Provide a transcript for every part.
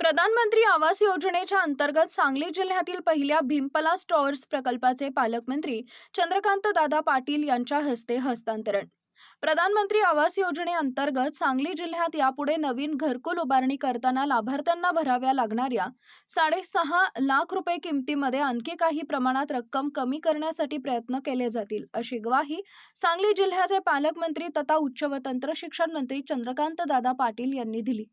प्रधानमंत्री आवास योजनेच्या अंतर्गत सांगली जिल्ह्यातील पहिल्या भीमपलास टॉवर्स प्रकल्पाचे पालकमंत्री चंद्रकांत दादा पाटील यांच्या हस्ते हस्तांतरण. प्रधानमंत्री आवास योजनेअंतर्गत सांगली जिल्ह्यात यापुढे नवीन घरकुल उभारणी करताना लाभार्थ्यांना भराव्या लागणाऱ्या साडेसहा लाख रुपये किमतीमध्ये आणखी काही प्रमाणात रक्कम कमी करण्यासाठी प्रयत्न केले जातील अशी ग्वाही सांगली जिल्ह्याचे पालकमंत्री तथा उच्च व तंत्र शिक्षण मंत्री चंद्रकांत दादा पाटील यांनी दिली.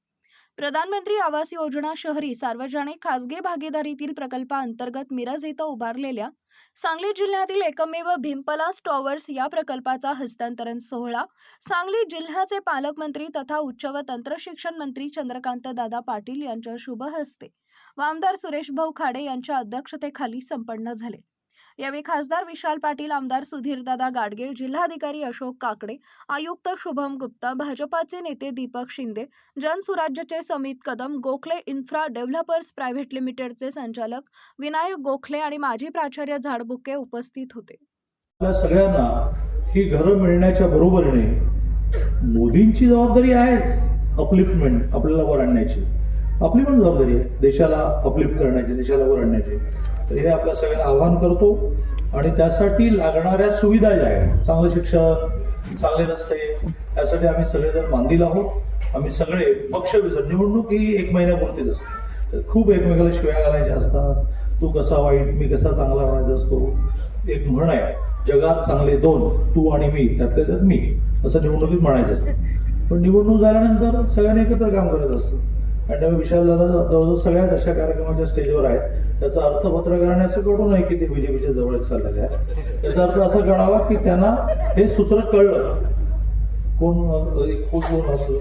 प्रधानमंत्री आवास योजना शहरी सार्वजनिक खासगी भागीदारीतील प्रकल्पाअंतर्गत मिरज इथं उभारलेल्या सांगली जिल्ह्यातील एकमेव भीमपलास टॉवर्स या प्रकल्पाचा हस्तांतरण सोहळा सांगली जिल्ह्याचे पालकमंत्री तथा उच्च व तंत्रशिक्षण मंत्री चंद्रकांत दादा पाटील यांच्या शुभ हस्ते व आमदार सुरेश भाऊ खाडे यांच्या अध्यक्षतेखाली संपन्न झाले. यावेळी खासदार विशाल पाटील आमदार सुधीरदादा गाडगीळ जिल्हाधिकारी अशोक काकडे आयुक्त शुभम गुप्ता भाजपाचे नेते Deepak Shinde जनसुराज्यचे Samit Kadam Gokhale infra developers private लिमिटेडचे संचालक विनायक गोखले आणि माजी प्राचार्य झाडबुके उपस्थित होते. आपल्या सगळ्यांना ही घरं मिळण्याच्या बरोबरीने मोदींची जबाबदारी आहेच अपलिफ्टमेंट आपल्याला वर आणण्याची. आपली पण जबाबदारी आहे. देशाला अपलिफ्ट करण्याची देशाला वर आणण्याची. तर हे आपल्या सगळ्यांना आव्हान करतो. आणि त्यासाठी लागणाऱ्या सुविधा ज्या आहेत चांगलं शिक्षण चांगले रस्ते त्यासाठी आम्ही सगळेजण बांधील आहोत. आम्ही सगळे पक्ष विसर निवडणूक ही एक महिन्यापुरतीच असते. तर खूप एकमेकाला शिव्या घालायच्या असतात. तू कसा वाईट मी कसा चांगला म्हणायचा असतो? एक म्हण आहे जगात चांगले दोन तू आणि मी त्यातले त्यात मी. असं निवडणुकीत म्हणायचं असतं. पण निवडणूक झाल्यानंतर सगळ्यांनी एकत्र काम करत असतं. आणि त्यामुळे विशाल दादा जवळजवळ सगळ्याच अशा कार्यक्रमाच्या स्टेजवर आहेत. त्याचा अर्थ पत्रकारांनी असं कळू नये की ते बीजेपीच्या जवळच चाललेले आहे त्याचा अर्थ असा कळावा की त्यांना हे सूत्र कळलं. कोण खूप कोण हसलं.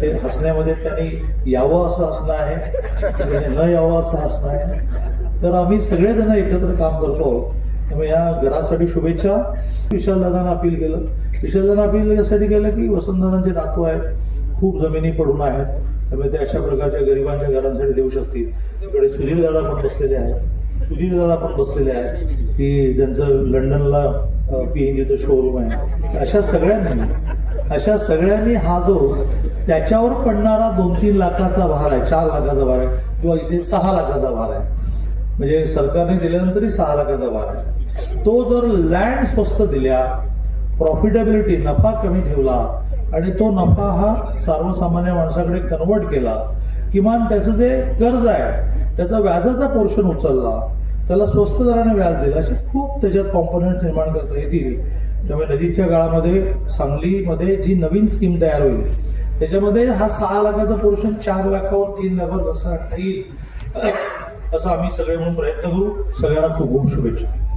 ते हसण्यामध्ये त्यांनी यावं असं असणं आहे. न यावं असं असणं आहे. तर आम्ही सगळेजण एकत्र काम करतो त्यामुळे या घरासाठी शुभेच्छा. विशालदादांना अपील केलं. विशालदादांना अपील यासाठी केलं की वसंतदादांचे नातू आहेत. खूप जमिनी पडून आहेत. त्यामुळे ते अशा प्रकारच्या गरिबांच्या घरांसाठी देऊ शकतील. तिकडे सुधीर दादा पण बसलेले आहेत. सुधीर दादा पण बसलेले आहेत. की ज्यांचं लंडनला पीएनजीचं शोरूम आहे. अशा सगळ्यांनी अशा सगळ्यांनी हा जो त्याच्यावर पडणारा दोन तीन लाखाचा भार आहे चार लाखाचा भार आहे किंवा इथे सहा लाखाचा भार आहे. म्हणजे सरकारने दिल्यानंतरही सहा लाखाचा भार आहे. तो जर लँड स्वस्त दिल्या प्रॉफिटेबिलिटी नफा कमी ठेवला आणि तो नफा हा सर्वसामान्य माणसाकडे कन्वर्ट केला. किमान त्याचं जे कर्ज आहे त्याचा व्याजाचा पोर्शन उचलला. त्याला स्वस्त दराने व्याज दिलं. असे खूप त्याच्यात कॉम्पोनंट निर्माण करता येतील. त्यामुळे नजीकच्या काळामध्ये सांगलीमध्ये जी नवीन स्कीम तयार होईल त्याच्यामध्ये हा सहा लाखाचा पोर्शन चार लाखावर तीन लाखावर कसा आणता येईल. असं आम्ही सगळे म्हणून प्रयत्न करू. सगळ्यांना खूप खूप शुभेच्छा.